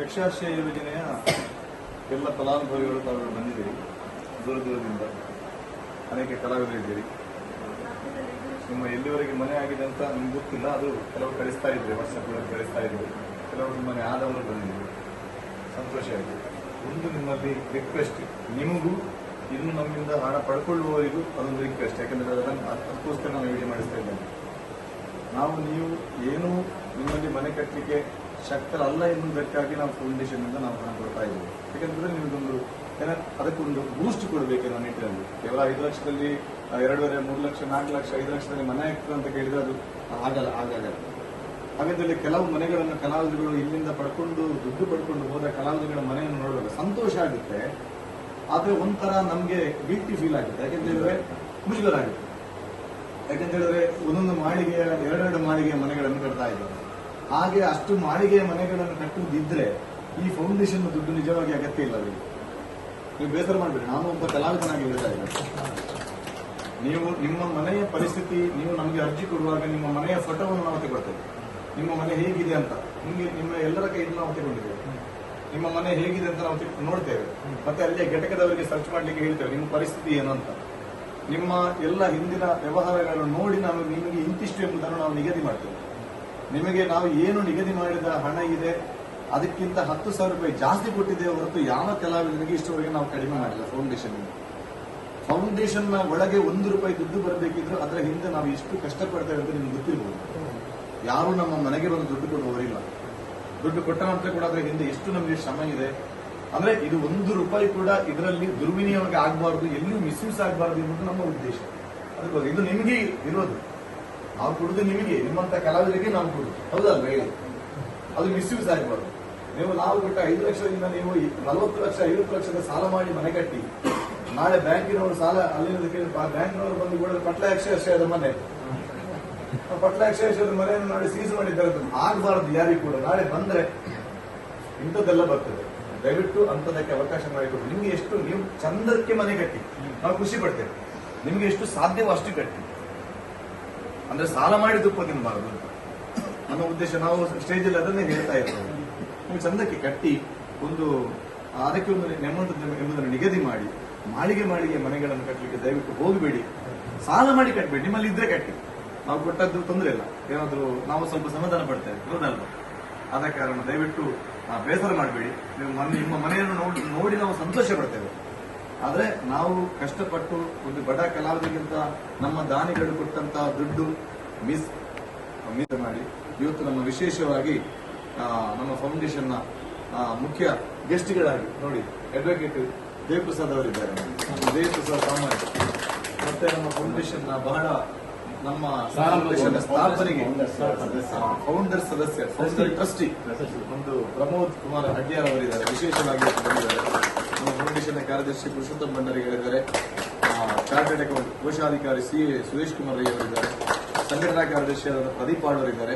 ಯಕ್ಷಾಶ್ರಯ ಯೋಜನೆಯ ಎಲ್ಲ ಫಲಾನುಭವಿಗಳು ತಾವು ಬಂದಿದ್ದೀರಿ. ದೂರ ದೂರದಿಂದ ಅನೇಕ ಕಲಾವಿದರಿದ್ದೀರಿ. ನಿಮ್ಮ ಎಲ್ಲಿವರೆಗೆ ಮನೆ ಆಗಿದೆ ಅಂತ ನಿಮ್ಗೆ ಗೊತ್ತಿಲ್ಲ, ಅದು ಕೆಲವರು ಕಳಿಸ್ತಾ ಇದ್ರಿ ವಾಟ್ಸಪ್ಗಳಲ್ಲಿ ಕಳಿಸ್ತಾ ಇದ್ರಿ. ಕೆಲವರು ಮನೆ ಆದವರು ಬಂದಿದ್ದೀರಿ ಸಂತೋಷ ಆಯಿತು. ಒಂದು ನಿಮ್ಮಲ್ಲಿ ರಿಕ್ವೆಸ್ಟ್ ನಿಮಗೂ, ಇನ್ನು ನಮ್ಮಿಂದ ಹಣ ಪಡ್ಕೊಳ್ಳುವವರಿಗೂ ಅದೊಂದು ರಿಕ್ವೆಸ್ಟ್ ಯಾಕಂದ್ರೆ ಅದನ್ನು ಅದಕ್ಕೋಸ್ಕರ ನಾವು ವಿಡಿಯೋ ಮಾಡಿಸ್ತಾ ಇದ್ದೇವೆ ನಾವು, ನೀವು, ಏನೂ ನಿಮ್ಮಲ್ಲಿ ಮನೆ ಕಟ್ಟಲಿಕ್ಕೆ ಶಕ್ತರಲ್ಲ ಎನ್ನುವುದಕ್ಕಾಗಿ ನಾವು ಫೌಂಡೇಶನ್ ಅಂತ ನಾವು ಹಣ ಕೊಡ್ತಾ ಇದ್ದೀವಿ. ಯಾಕಂದ್ರೆ ನಿಮಗೊಂದು ಅದಕ್ಕೊಂದು ಬೂಸ್ಟ್ ಕೊಡಬೇಕು ನಾನು ನಿಟ್ಟಿನಲ್ಲಿ. ಕೇವಲ ಐದು ಲಕ್ಷದಲ್ಲಿ ಎರಡೂವರೆ, ಮೂರು ಲಕ್ಷ, ನಾಲ್ಕು ಲಕ್ಷ, ಐದು ಲಕ್ಷದಲ್ಲಿ ಮನೆ ಆಗ್ತದೆ ಅಂತ ಕೇಳಿದ್ರೆ ಅದು ಆಗಲ್ಲ ಆಗಲ್ಲ. ಹಾಗಾದಲ್ಲಿ ಕೆಲವು ಮನೆಗಳನ್ನು ಕಲಾವಿದರುಗಳು ಇಲ್ಲಿಂದ ಪಡ್ಕೊಂಡು, ದುಡ್ಡು ಪಡ್ಕೊಂಡು ಹೋದ ಕಲಾವಿದರುಗಳ ಮನೆಯನ್ನು ನೋಡುವಾಗ ಸಂತೋಷ ಆಗುತ್ತೆ. ಆದ್ರೆ ಒಂಥರ ನಮ್ಗೆ ಗಿಲ್ಟಿ ಫೀಲ್ ಆಗುತ್ತೆ. ಯಾಕೆಂತ ಹೇಳಿದ್ರೆ ಮುಜುಗರ ಆಗುತ್ತೆ. ಯಾಕಂತ ಹೇಳಿದ್ರೆ ಒಂದೊಂದು ಮಾಳಿಗೆಯ, ಎರಡೆರಡು ಮಾಳಿಗೆಯ ಮನೆಗಳನ್ನು ಕಟ್ತಾ ಇದ್ದಾರೆ. ಹಾಗೆ ಅಷ್ಟು ಮಾಳಿಗೆ ಮನೆಗಳನ್ನು ಕಟ್ಟುವುದಿದ್ರೆ ಈ ಫೌಂಡೇಶನ್ ದುಡ್ಡು ನಿಜವಾಗಿ ಅಗತ್ಯ ಇಲ್ಲ ನೀವು ನೀವು ಬೇಸರ ಮಾಡಬೇಡಿ, ನಾನು ಒಬ್ಬ ಕಲಾವಿದನಾಗಿ ಹೇಳ್ತಾ ಇದ್ದೇನೆ. ನೀವು ನಿಮ್ಮ ಮನೆಯ ಪರಿಸ್ಥಿತಿ, ನೀವು ನಮಗೆ ಅರ್ಜಿ ಕೊಡುವಾಗ ನಿಮ್ಮ ಮನೆಯ ಫೋಟೋವನ್ನು ನಾವು ತಗೊಳ್ತೇವೆ. ನಿಮ್ಮ ಮನೆ ಹೇಗಿದೆ ಅಂತ. ನಿಮಗೆ ನಿಮ್ಮ ಎಲ್ಲರ ಕೈಯಿಂದ ನಾವು ತೆಗೊಂಡಿದ್ದೇವೆ. ನಿಮ್ಮ ಮನೆ ಹೇಗಿದೆ ಅಂತ ನಾವು ನೋಡ್ತೇವೆ. ಮತ್ತೆ ಅಲ್ಲೇ ಘಟಕದವರಿಗೆ ಸರ್ಚ್ ಮಾಡ್ಲಿಕ್ಕೆ ಹೇಳ್ತೇವೆ, ನಿಮ್ಮ ಪರಿಸ್ಥಿತಿ ಏನು ಅಂತ. ನಿಮ್ಮ ಎಲ್ಲ ಹಿಂದಿನ ವ್ಯವಹಾರಗಳನ್ನು ನೋಡಿ ನಾವು ನಿಮಗೆ ಇಂತಿಷ್ಟು ಎಂಬುದನ್ನು ನಾವು ನಿಗದಿ ಮಾಡ್ತೇವೆ. ನಿಮಗೆ ನಾವು ಏನು ನಿಗದಿ ಮಾಡಿದ ಹಣ ಇದೆ, ಅದಕ್ಕಿಂತ ಹತ್ತು ಸಾವಿರ ರೂಪಾಯಿ ಜಾಸ್ತಿ ಕೊಟ್ಟಿದ್ದೇವೆ ಹೊರತು ಯಾವ ಕಲಾವಿದರಿಗೆ ಇಷ್ಟವರೆಗೆ ನಾವು ಕಡಿಮೆ ಮಾಡಿಲ್ಲ ಫೌಂಡೇಶನ್ ಫೌಂಡೇಶನ್ನ ಒಳಗೆ ಒಂದು ರೂಪಾಯಿ ದುಡ್ಡು ಬರಬೇಕಿದ್ರು ಅದರ ಹಿಂದೆ ನಾವು ಎಷ್ಟು ಕಷ್ಟಪಡ್ತೇವೆ ಅಂತ ನಿಮ್ಗೆ ಗೊತ್ತಿರ್ಬೋದು. ಯಾರು ನಮ್ಮ ಮನೆಗೆ ಬಂದು ದುಡ್ಡು ಕೊಡುವವರಿಲ್ಲ ದುಡ್ಡು ಕೊಟ್ಟ ನಂತರ ಕೂಡ ಅದರ ಹಿಂದೆ ಎಷ್ಟು ನಮಗೆ ಶ್ರಮ ಇದೆ. ಅಂದ್ರೆ ಇದು ಒಂದು ರೂಪಾಯಿ ಕೂಡ ಇದರಲ್ಲಿ ದುರ್ವಿನಿಯೋಗ ಆಗಬಾರದು, ಎಲ್ಲಿಯೂ ಮಿಸ್ಯೂಸ್ ಆಗಬಾರದು ಎಂಬುದು ನಮ್ಮ ಉದ್ದೇಶ. ಅದಕ್ಕೋಸ್ಕರ ಇದು ನಿಮಗೆ ಇರೋದು. ನಾವು ಕುಡಿದು ನಿಮಗೆ ನಿಮ್ಮಂತ ಕಲಾವಿದರಿಗೆ ನಾವು ಕೊಡುದು. ಹೌದಾ ಹೇಳಿ ಅದು ಮಿಸ್ಯೂಸ್ ಆಗಬಾರ್ದು. ನೀವು ನಾವು ಕೊಟ್ಟ ಐದು ಲಕ್ಷದಿಂದ ನೀವು ನಲವತ್ತು ಲಕ್ಷ, ಐವತ್ತು ಲಕ್ಷದ ಸಾಲ ಮಾಡಿ ಮನೆ ಕಟ್ಟಿ, ನಾಳೆ ಬ್ಯಾಂಕಿನವರು ಸಾಲ ಅಲ್ಲಿಂದ ಕೇಳಿ ಬ್ಯಾಂಕಿನವರು ಬಂದು ಕೂಡ ಪಟ್ಲ ಅಕ್ಷರ ಮನೆ. ಆ ಪಟ್ಲ ಅಕ್ಷರ ಮನೆಯನ್ನು ನಾಳೆ ಸೀಸ್ ಮಾಡಿದ್ದಾರೆ ಆಗಬಾರ್ದು ಯಾರಿಗೂ ಕೂಡ. ನಾಳೆ ಬಂದ್ರೆ ಇಂಥದ್ದೆಲ್ಲ ಬರ್ತದೆ. ದಯವಿಟ್ಟು ಅಂತದಕ್ಕೆ ಅವಕಾಶ ಮಾಡಿಕೊಡಿ. ನಿಮ್ಗೆ ಎಷ್ಟು, ನೀವು ಚಂದಕ್ಕೆ ಮನೆ ಕಟ್ಟಿ. ನಾವು ಖುಷಿ ಪಡ್ತೇವೆ. ನಿಮ್ಗೆ ಎಷ್ಟು ಸಾಧ್ಯವೋ ಅಷ್ಟು ಕಟ್ಟಿ. ಅಂದ್ರೆ ಸಾಲ ಮಾಡಿ ತುಪ್ಪ ತಿನ್ನಬಾರದು ನಮ್ಮ ಉದ್ದೇಶ ನಾವು ಸ್ಟೇಜ್ ಅಲ್ಲಿ ಅದನ್ನೇ ಹೇಳ್ತಾ ಇರ್ತೇವೆ ನೀವು ಚಂದಕ್ಕೆ ಕಟ್ಟಿ ಒಂದು ಅದಕ್ಕೆ ಒಂದು ಅಮೌಂಟ್ ಎಂಬುದನ್ನು ನಿಗದಿ ಮಾಡಿ, ಮಾಳಿಗೆ ಮಾಳಿಗೆ ಮನೆಗಳನ್ನು ಕಟ್ಟಲಿಕ್ಕೆ ದಯವಿಟ್ಟು ಹೋಗಬೇಡಿ. ಸಾಲ ಮಾಡಿ ಕಟ್ಟಬೇಡಿ ನಿಮ್ಮಲ್ಲಿ ಇದ್ರೆ ಕಟ್ಟಿ. ನಾವು ಕೊಟ್ಟದ್ದು ತೊಂದರೆ ಇಲ್ಲ. ಏನಾದರೂ ನಾವು ಸ್ವಲ್ಪ ಸಮಾಧಾನ ಪಡ್ತೇವೆ ಹೌದಲ್ವ ಆದ ಕಾರಣ ದಯವಿಟ್ಟು ಬೇಸರ ಮಾಡಬೇಡಿ. ನೀವು ನಿಮ್ಮ ಮನೆಯನ್ನು ನೋಡಿ ನೋಡಿ ನಾವು ಸಂತೋಷ ಪಡ್ತೇವೆ. ಆದ್ರೆ ನಾವು ಕಷ್ಟಪಟ್ಟು ಒಂದು ಬಡ ಕಲಾವಿದರಿಗಿಂತ ನಮ್ಮ ದಾನಿಗಳು ಕೊಟ್ಟಂತ ದುಡ್ಡು ಮಿಸ್ ಮಿಸ್ ಮಾಡಿ ಇವತ್ತು ನಮ್ಮ ವಿಶೇಷವಾಗಿ ನಮ್ಮ ಫೌಂಡೇಶನ್ನ ಮುಖ್ಯ ಗೆಸ್ಟ್ಗಳಾಗಿ ನೋಡಿ ಅಡ್ವೊಕೇಟ್ ದೇವಪ್ರಸಾದ್ ಅವರಿದ್ದಾರೆ. ದೇವಪ್ರಸಾದ್ ಸಾಮಾನ್ಯ. ಮತ್ತೆ ನಮ್ಮ ಫೌಂಡೇಶನ್ನ ಬಹಳ ನಮ್ಮ ಸ್ಥಾಪನೆಗೆ ಫೌಂಡರ್ ಸದಸ್ಯ ಫೌಂಡರ್ ಟ್ರಸ್ಟಿ ಒಂದು ಪ್ರಮೋದ್ ಕುಮಾರ್ ಅಡ್ಯಾರ್ ಅವರಿದ್ದಾರೆ ವಿಶೇಷವಾಗಿ ಬಂದಿದ್ದಾರೆ. ನಮ್ಮ ಕಾರ್ಯದರ್ಶಿ ಕಾರ್ಯದರ್ಶಿ ಪುರುಷೋತ್ತಮ್ ಭಂಡಾರಿಗಳಿದ್ದಾರೆ ಚಾರ್ಟೆಡ್ ಅಕೌಂಟ್ ಕೋಶಾಧಿಕಾರಿ ಸಿ ಸುರೇಶ್ ಕುಮಾರ್ ರೈ ಅವರಿದ್ದಾರೆ. ಸಂಘಟನಾ ಕಾರ್ಯದರ್ಶಿಯಾದ ಪ್ರದೀಪ್ ಆಳ್ವರ್ ಇದ್ದಾರೆ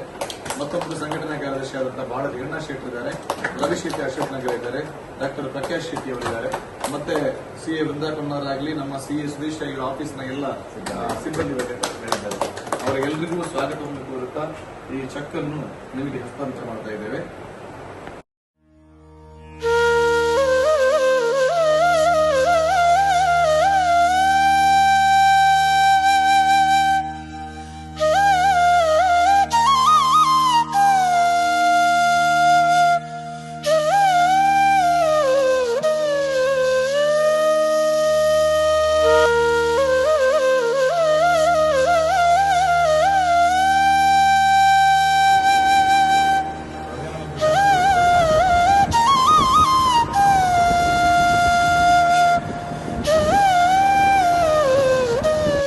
ಮತ್ತೊಬ್ಬರು ಸಂಘಟನಾ ಕಾರ್ಯದರ್ಶಿಯಾದಂತಹ ಬಾಳ ರೇಣಾ ಶೆಟ್ಟಿ ಇದ್ದಾರೆ. ರವಿ ಶೆಟ್ಟಿ ಅಶೋಕ್ ನಗರ್ ಇದ್ದಾರೆ. ಡಾಕ್ಟರ್ ಪ್ರಕಾಶ್ ಶೆಟ್ಟಿ ಅವರಿದ್ದಾರೆ. ಮತ್ತೆ ಸಿ ಎ ವೃಂದಾ ಕುಮಾರ್ ಆಗಲಿ ನಮ್ಮ ಸಿ ಎ ಸುರೇಶ್ ಆಗಿರೋ ಆಫೀಸ್ನ ಎಲ್ಲ ಸಿಬ್ಬಂದಿ ಹೇಳಿದ್ದಾರೆ. ಅವರೆಲ್ಲರಿಗೂ ಸ್ವಾಗತವನ್ನು ಕೋರುತ್ತಾ ಈ ಚೆಕ್ ಅನ್ನು ನಿಮಗೆ ಹಸ್ತಾಂತರ ಮಾಡ್ತಾ ಇದ್ದೇವೆ.